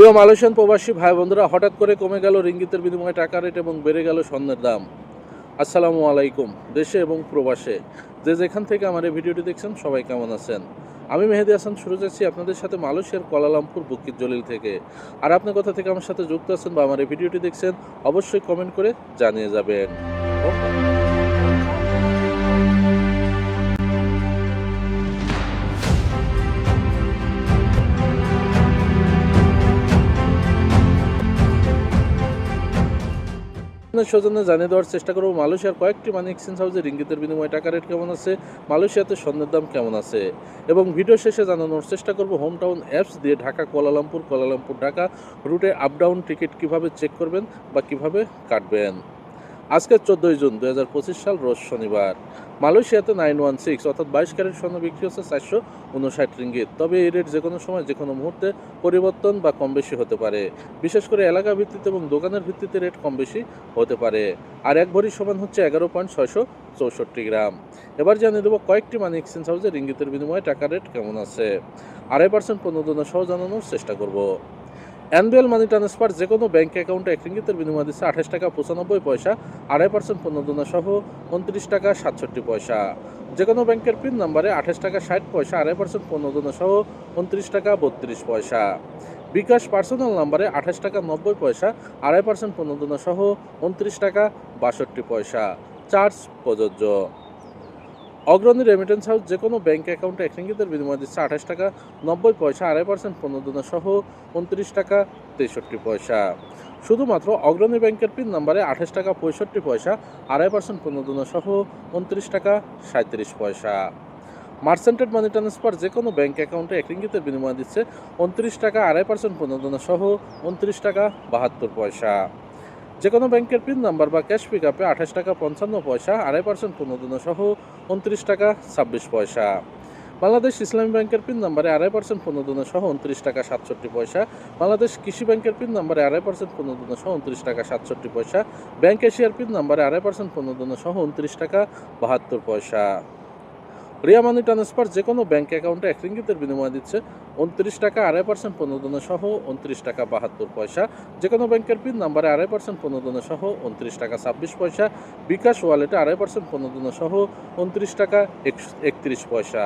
প্রিয় মালয়েশিয়ান প্রবাসী ভাই বন্ধুরা, হঠাৎ করে কমে গেল রিঙ্গিতের বিনিময়ে টাকা রেট এবং বেড়ে গেল স্বর্ণের দাম। আসসালামু আলাইকুম, দেশে এবং প্রবাসে। যে যেখান থেকে আমার এই ভিডিওটি দেখছেন, সবাই কেমন আছেন? আমি মেহেদি হাসান, শুরু যাচ্ছি আপনাদের সাথে মালয়েশিয়ার কোয়ালালামপুর বুকির জলিল থেকে। আর আপনার কথা থেকে আমার সাথে যুক্ত আছেন বা আমার এই ভিডিওটি দেখছেন, অবশ্যই কমেন্ট করে জানিয়ে যাবেন। সৌজন্যে জানিয়ে দেওয়ার চেষ্টা করব, মালয়েশিয়ার কয়েকটি মানি এক্সচেঞ্জ হাউসে রিঙ্গিতের বিনিময়ে টাকা রেট কেমন আছে, মালয়েশিয়াতে স্বর্ণের দাম কেমন আছে, এবং ভিডিও শেষে জানানোর চেষ্টা করব হোম টাউন অ্যাপস দিয়ে Dhaka, Kuala Lumpur Kuala Lumpur, Dhaka রুটে আপ ডাউন টিকিট কীভাবে চেক করবেন বা কীভাবে কাটবেন। আজকে চোদ্দোই জুন দু হাজার পঁচিশ সাল রোজ শনিবার। মালয়েশিয়াতে নাইন ওয়ান সিক্স অর্থাৎ বাইশ ক্যারেট স্বর্ণ বিক্রি হচ্ছে চারশো উনষাট রিঙ্গিত। তবে এই রেট যে কোনো সময় যে কোনো মুহূর্তে পরিবর্তন বা কম বেশি হতে পারে। বিশেষ করে এলাকা ভিত্তিতে এবং দোকানের ভিত্তিতে রেট কম বেশি হতে পারে। আর এক ভরি সমান হচ্ছে এগারো পয়েন্ট ছয়শো চৌষট্টি গ্রাম। এবার জানিয়ে দেবো কয়েকটি মানি এক্সচেঞ্জ হাউসে রিঙ্গিতের বিনিময়ে টাকা রেট কেমন আছে। আড়াই পার্সেন্ট প্রণোদনা সহ জানানোর চেষ্টা করব। অ্যানুয়াল মানি ট্রান্সফার যে কোনো ব্যাঙ্ক অ্যাকাউন্টে এক রিঙ্গিতের বিনিময় দিচ্ছে আঠাশ টাকা পঁচানব্বই পয়সা, আড়াই পার্সেন্ট প্রণোদনা সহ উনত্রিশ টাকা সাতষট্টি পয়সা। যে কোনো ব্যাংকের পিন নাম্বারে আঠাশ টাকা ষাট পয়সা, আড়াই পার্সেন্ট প্রণোদনা সহ উনত্রিশ টাকা বত্রিশ পয়সা। বিকাশ পার্সোনাল নাম্বারে আঠাশ টাকা নব্বই পয়সা, আড়াই পার্সেন্ট প্রণোদনা সহ উনত্রিশ টাকা বাষট্টি পয়সা। চার্জ প্রযোজ্য। অগ্রণী রেমিটেন্স হাউস যে কোনো ব্যাঙ্ক অ্যাকাউন্টে এক রিঙ্গিতের বিনিময় দিচ্ছে আঠাশ টাকা, নব্বই পয়সা, আড়াই পার্সেন্ট পনেরো প্রণোদনা সহ উনত্রিশ টাকা, তেষট্টি পয়সা। শুধুমাত্র অগ্রণী ব্যাংকের পিন নাম্বারে আঠাশ টাকা, পঁয়ষট্টি পয়সা, আড়াই পার্সেন্ট পনেরো প্রণোদনা সহ উনত্রিশ টাকা সাঁত্রিশ পয়সা। মার্সেন্টেড মানি ট্রান্সফার যে কোনো ব্যাঙ্ক অ্যাকাউন্টে এক রিঙ্গিতের বিনিময় দিচ্ছে উনত্রিশ টাকা, আড়াই পার্সেন্ট পনেরো প্রণোদনা সহ উনত্রিশ টাকা, বাহাত্তর পয়সা। যে কোনো ব্যাংকের পিন নাম্বার বা ক্যাশ পিক আপে আঠাশ টাকা, পঞ্চান্ন পয়সা, আড়াই পার্সেন্ট প্রণোদনা সহ উনত্রিশ টাকা, ছাব্বিশ পয়সা। বাংলাদেশ ইসলামী ব্যাংকের পিন নাম্বারে আড়াই পার্সেন্ট প্রণোদনা সহ উনত্রিশ টাকা, সাতষট্টি পয়সা। বাংলাদেশ কৃষি ব্যাংকের পিন নাম্বারে আড়াই পার্সেন্ট প্রণোদনা সহ উনত্রিশ টাকা, সাতষট্টি পয়সা। ব্যাংক এশিয়ার পিন নাম্বারে আড়াই পার্সেন্ট প্রণোদনা সহ উনত্রিশ টাকা, বাহাত্তর পয়সা। রিয়া মানি ট্রান্সফার যে কোনো ব্যাঙ্ক অ্যাকাউন্টে এক রিঙ্গিতের বিনিময় দিচ্ছে উনত্রিশ টাকা, আড়াই পার্সেন্ট প্রণোদনা সহ উনত্রিশ টাকা বাহাত্তর পয়সা। যে কোনো ব্যাংকের পিন নাম্বারে আড়াই পার্সেন্ট প্রণোদনা সহ উনত্রিশ টাকা ছাব্বিশ পয়সা। বিকাশ ওয়ালেটে আড়াই পার্সেন্ট প্রণোদনা সহ উনত্রিশ টাকা একত্রিশ পয়সা।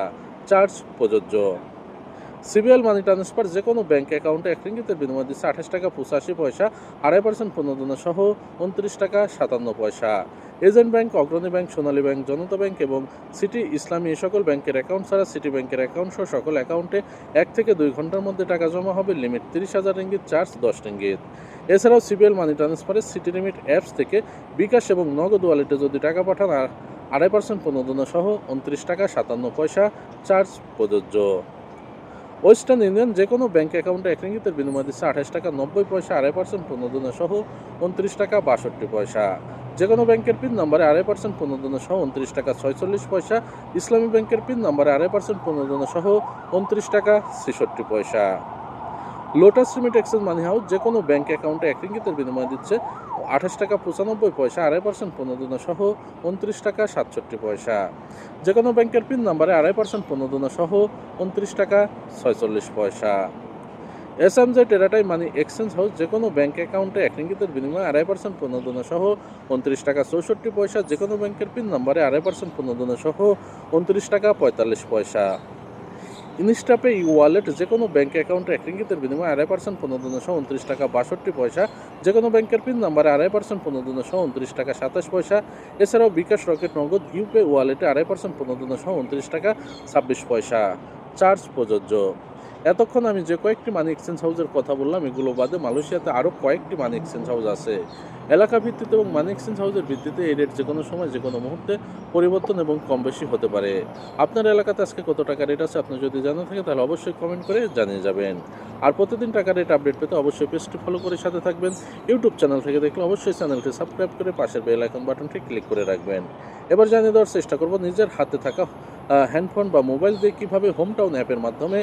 চার্জ প্রযোজ্য। সিবিএল মানি ট্রান্সফার যে কোনো ব্যাঙ্ক অ্যাকাউন্টে এক রিঙ্গিতের বিনিময় দিচ্ছে আঠাশ টাকা পঁচাশি পয়সা, আড়াই পার্সেন্ট প্রণোদনা সহ উনত্রিশ টাকা সাতান্ন পয়সা। Agent bank, Agrani bank, Sonali bank, Janata bank এবং সিটি ইসলামী এই সকল ব্যাংকের অ্যাকাউন্ট ছাড়া সিটি ব্যাংকের অ্যাকাউন্ট সহ সকল অ্যাকাউন্টে এক থেকে দুই ঘণ্টার মধ্যে টাকা জমা হবে, লিমিট তিরিশ হাজার রিঙ্গিত, চার্জ দশ রিঙ্গিত। এছাড়াও সিবিএল মানি ট্রান্সফারের সিটি লিমিট অ্যাপস থেকে বিকাশ এবং নগদ ওয়ালেটে যদি টাকা পাঠান আর আড়াই পার্সেন্ট প্রণোদনা সহ উনত্রিশ টাকা সাতান্ন পয়সা, চার্জ প্রযোজ্য। ওয়েস্টার্ন ইউনিয়ন যে কোনো ব্যাংক অ্যাকাউন্টে এক রিঙ্গিতের বিনিময় দিচ্ছে আঠাশ টাকা নব্বই পয়সা, আড়াই পার্সেন্ট প্রণোদনা সহ উনত্রিশ টাকা বাষট্টি পয়সা। যে কোনো ব্যাংকের পিন নাম্বারে আড়াই পার্সেন্ট প্রণোদনা সহ উনত্রিশ টাকা ছয়চল্লিশ পয়সা, ইসলামী ব্যাংকের পিন নাম্বারে আড়াই পার্সেন্ট প্রণোদনা সহ উনত্রিশ টাকা ছেষট্টি পয়সা। Lotus limit exchange money house যে কোনো ব্যাংক অ্যাকাউন্টে এক রিঙ্গিতের বিনিময় দিচ্ছে আঠাশ টাকা পঁচানব্বই পয়সা, আড়াই পার্সেন্ট প্রণোদনা সহ উনত্রিশ টাকা সাতষট্টি পয়সা। যে কোনো ব্যাংকের পিন নাম্বারে আড়াই পার্সেন্ট প্রণোদনা সহ উনত্রিশ টাকা ছয়চল্লিশ পয়সা। এস এম জে, টেরাটাই মানি এক্সচেঞ্জ হাউস যে কোনো ব্যাংক অ্যাকাউন্টে এক রিঙ্গিতের বিনিময়ে আড়াই পার্সেন্ট প্রণোদনা সহ উনত্রিশ টাকা চৌষট্টি পয়সা, যে কোনো ব্যাংকের পিন নাম্বারে আড়াই পার্সেন্ট প্রণোদনা সহ উনত্রিশ টাকা পঁয়তাল্লিশ পয়সা। ইনস্টাপে ই ওয়ালেট যে কোনো ব্যাঙ্ক অ্যাকাউন্টে এক রিঙ্গিতের বিনিময়ে আড়াই পার্সেন্ট প্রণোদনা সহ উনত্রিশ টাকা বাষট্টি পয়সা যে কোনো ব্যাংকের পিন নাম্বারে আড়াই পার্সেন্ট প্রণোদনা সহ উনত্রিশ টাকা সাতাশ পয়সা। এছাড়াও বিকাশ রকেট নগদ ইউপে ওয়ালেটে আড়াই পার্সেন্ট প্রণোদনা সহ উনত্রিশ টাকা ছাব্বিশ পয়সা। চার্জ প্রযোজ্য। এতক্ষণ আমি যে কয়েকটি মানি এক্সচেঞ্জ হাউসের কথা বললাম, এগুলো বাদে মালয়েশিয়াতে আরও কয়েকটি মানি এক্সচেঞ্জ হাউস আছে। এলাকা ভিত্তিতে এবং মানি এক্সচেঞ্জ হাউসের ভিত্তিতে এই রেট যে কোনো সময় যে কোনো মুহূর্তে পরিবর্তন এবং কম বেশি হতে পারে। আপনার এলাকাতে আজকে কত টাকা রেট আছে আপনি যদি জানা থাকে তাহলে অবশ্যই কমেন্ট করে জানিয়ে যাবেন। আর প্রতিদিন টাকা রেট আপডেট পেতে অবশ্যই পেজটি ফলো করে সাথে থাকবেন। ইউটিউব চ্যানেল থেকে দেখলে অবশ্যই চ্যানেলটি সাবস্ক্রাইব করে পাশের বেল আইকন বাটনটি ক্লিক করে রাখবেন। এবার জানিয়ে দেওয়ার চেষ্টা করব, নিজের হাতে থাকা হ্যান্ডফোন বা মোবাইল দিয়ে কীভাবে হোম টাউন অ্যাপের মাধ্যমে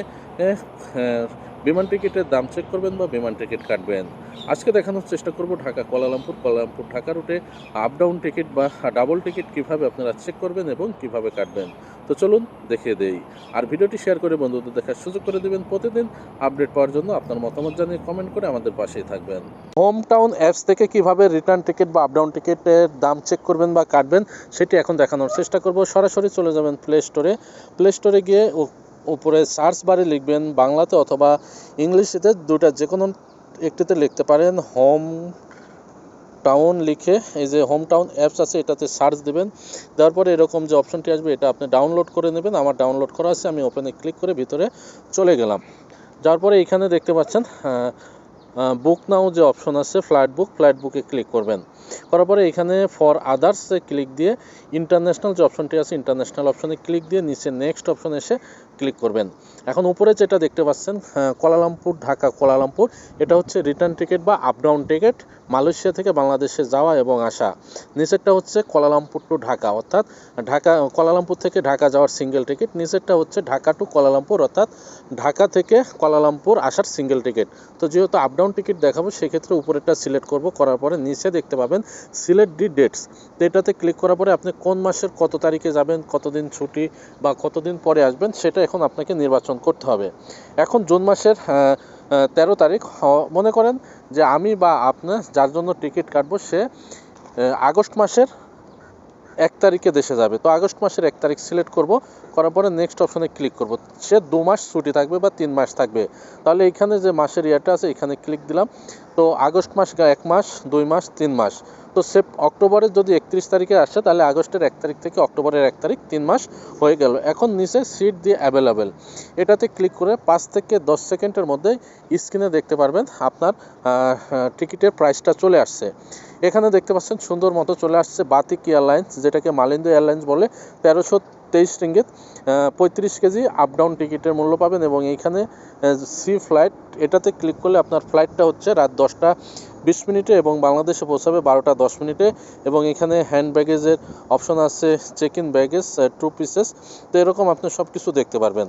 বিমান টিকিটের দাম চেক করবেন বা বিমান টিকিট কাটবেন। আজকে দেখানোর চেষ্টা করব Dhaka, Kuala Lumpur Kuala Lumpur Dhaka রুটে আপ ডাউন টিকিট বা ডাবল টিকিট কীভাবে আপনারা চেক করবেন এবং কীভাবে কাটবেন। তো চলুন দেখিয়ে দেই। আর ভিডিওটি শেয়ার করে বন্ধুদের দেখার সুযোগ করে দেবেন। প্রতিদিন আপডেট পাওয়ার জন্য আপনার মতামত জানিয়ে কমেন্ট করে আমাদের পাশেই থাকবেন। হোম টাউন অ্যাপস থেকে কীভাবে রিটার্ন টিকিট বা আপডাউন টিকিটের দাম চেক করবেন বা কাটবেন, সেটি এখন দেখানোর চেষ্টা করব। সরাসরি চলে যাবেন প্লে স্টোরে প্লে স্টোরে গিয়ে উপরে সার্চ বারে লিখবেন বাংলাতে অথবা ইংলিশেতে দুটা যে কোনো একটিতে লিখতে পারেন, হোম টাউন লিখে, এই যে হোম টাউন অ্যাপস আছে, এটাতে সার্চ দেবেন। দেওয়ার পরে এরকম যে অপশনটি আসবে, এটা আপনি ডাউনলোড করে নেবেন। আমার ডাউনলোড করা আছে, আমি ওপেনে ক্লিক করে ভিতরে চলে গেলাম। যাওয়ার পরে এখানে দেখতে পাচ্ছেন বুক নাও যে অপশন আছে ফ্লাইট বুক ফ্লাইট বুকে ক্লিক করবেন। করার পরে এখানে ফর আদার্সে ক্লিক দিয়ে ইন্টারন্যাশনাল যে অপশনটি আছে ইন্টারন্যাশনাল অপশনে ক্লিক দিয়ে নিচে নেক্সট অপশন এসে ক্লিক করবেন। এখন উপরে যেটা দেখতে পাচ্ছেন আহ, কোলালামপুর ঢাকা কোলালামপুর এটা হচ্ছে রিটার্ন টিকিট বা আপডাউন টিকিট মালয়েশিয়া থেকে বাংলাদেশে যাওয়া এবং আসা। নিচেরটা হচ্ছে কোলালামপুর টু ঢাকা অর্থাৎ ঢাকা কোলালামপুর থেকে ঢাকা যাওয়ার সিঙ্গেল টিকিট নিচেরটা হচ্ছে ঢাকা টু কোলালামপুর অর্থাৎ ঢাকা থেকে কোলালামপুর আসার সিঙ্গেল টিকিট তো যেহেতু আপডাউন টিকিট দেখাবো সেক্ষেত্রে উপরেরটা সিলেক্ট করব করার পরে নিচে দেখতে পাবেন সিলেক্ট ডি ডেটস। তো এটাতে ক্লিক করার পরে আপনি কোন মাসের কত তারিখে যাবেন, কতদিন ছুটি বা কতদিন পরে আসবেন, সেটা এখন আপনাকে নির্বাচন করতে হবে। এখন জুন মাসের তেরো তারিখ মনে করেন যে আমি বা আপনার যার জন্য টিকিট কাটবো, সে আগস্ট মাসের এক তারিখে দেশে যাবে। তো আগস্ট মাসের এক তারিখ সিলেক্ট করব, করার পরে নেক্সট অপশনে ক্লিক করব। সে দু মাস ছুটি থাকবে বা তিন মাস থাকবে। তাহলে এখানে যে মাসের ইয়ারটা আছে, এখানে ক্লিক দিলাম। তো আগস্ট মাস এক মাস, দুই মাস, তিন মাস। তো সেপ অক্টোবরের যদি একত্রিশ তারিখে আসে, তাহলে আগস্টের এক তারিখ থেকে অক্টোবরের এক তারিখ তিন মাস হয়ে গেল। এখন নিচে সিট দিয়ে অ্যাভেলেবেল এটাতে ক্লিক করে পাঁচ থেকে দশ সেকেন্ডের মধ্যেই স্ক্রিনে দেখতে পারবেন আপনার টিকিটের প্রাইসটা চলে আসছে। এখানে দেখতে পাচ্ছেন সুন্দর মতো চলে আসছে বাতিক এয়ারলাইন্স, যেটাকে মালিন্দো এয়ারলাইন্স বলে। তেরোশো তেইশ রিঙ্গিত পঁয়ত্রিশ কেজি আপ ডাউন টিকিটের মূল্য পাবেন এবং এইখানে সি ফ্লাইট এটাতে ক্লিক করলে আপনার ফ্লাইটটা হচ্ছে রাত দশটা বিশ মিনিটে এবং বাংলাদেশে পৌঁছাবে বারোটা দশ মিনিটে এবং এখানে হ্যান্ড ব্যাগেজের অপশন আছে check in baggage two pieces তো এরকম আপনি সব কিছু দেখতে পারবেন।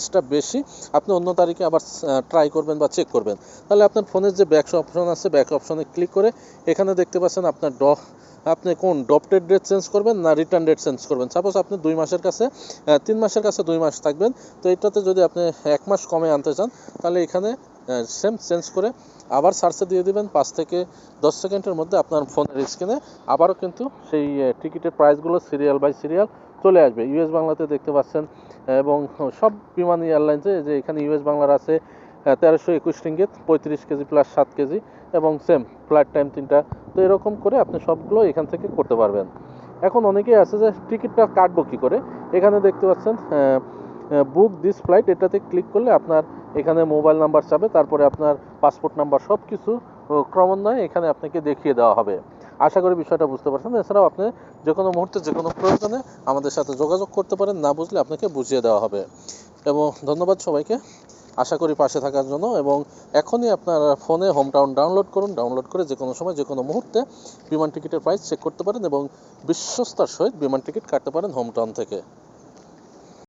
প্রাইসটা বেশি, আপনি অন্য তারিখে আবার ট্রাই করবেন বা চেক করবেন। তাহলে আপনার ফোনের যে ব্যাক অপশন আছে ব্যাক অপশনে ক্লিক করে এখানে দেখতে পাচ্ছেন আপনার ড, আপনি কোন ডপটেড ডেট চেঞ্জ করবেন না রিটার্ন ডেট চেঞ্জ করবেন। সাপোজ আপনি দুই মাসের কাছে তিন মাসের কাছে দুই মাস থাকবেন, তো এটাতে যদি আপনি এক মাস কমে আনতে চান, তাহলে এখানে সেম চেঞ্জ করে আবার সার্চে দিয়ে দিবেন, পাঁচ থেকে দশ সেকেন্ডের মধ্যে আপনার ফোনের স্ক্রিনে আবারও কিন্তু সেই টিকিটের প্রাইসগুলো সিরিয়াল বাই সিরিয়াল চলে আসবে। ইউএস বাংলাতে দেখতে পাচ্ছেন, এবং সব বিমান এয়ারলাইন্সে যে এখানে ইউএস বাংলার আছে তেরোশো একুশ রিঙ্গিত, পঁয়ত্রিশ কেজি প্লাস সাত কেজি, এবং সেম ফ্লাইট টাইম তিনটা। তো এরকম করে আপনি সবগুলো এখান থেকে করতে পারবেন। এখন অনেকেই আছে যে, টিকিটটা কাটবো কী করে? এখানে দেখতে পাচ্ছেন বুক দিস ফ্লাইট এটাতে ক্লিক করলে আপনার এখানে মোবাইল নাম্বার চাবে, তারপরে আপনার পাসপোর্ট নাম্বার সব কিছু ক্রমান্বয়ে এখানে আপনাকে দেখিয়ে দেওয়া হবে। আশা করি বিষয়টা বুঝতে পারছেন। এছাড়াও আপনি যে কোনো মুহূর্তে যে কোনো প্রয়োজনে আমাদের সাথে যোগাযোগ করতে পারেন, না বুঝলে আপনাকে বুঝিয়ে দেওয়া হবে। এবং ধন্যবাদ সবাইকে। আশা করি পাশে থাকার জন্য এবং এখনই আপনার ফোনে হোম টাউন ডাউনলোড করুন। ডাউনলোড করে যে কোনো সময় যে কোনো মুহূর্তে বিমান টিকিটের প্রাইস চেক করতে পারেন এবং বিশ্বস্তার সহিত বিমান টিকিট কাটতে পারেন হোম টাউন থেকে।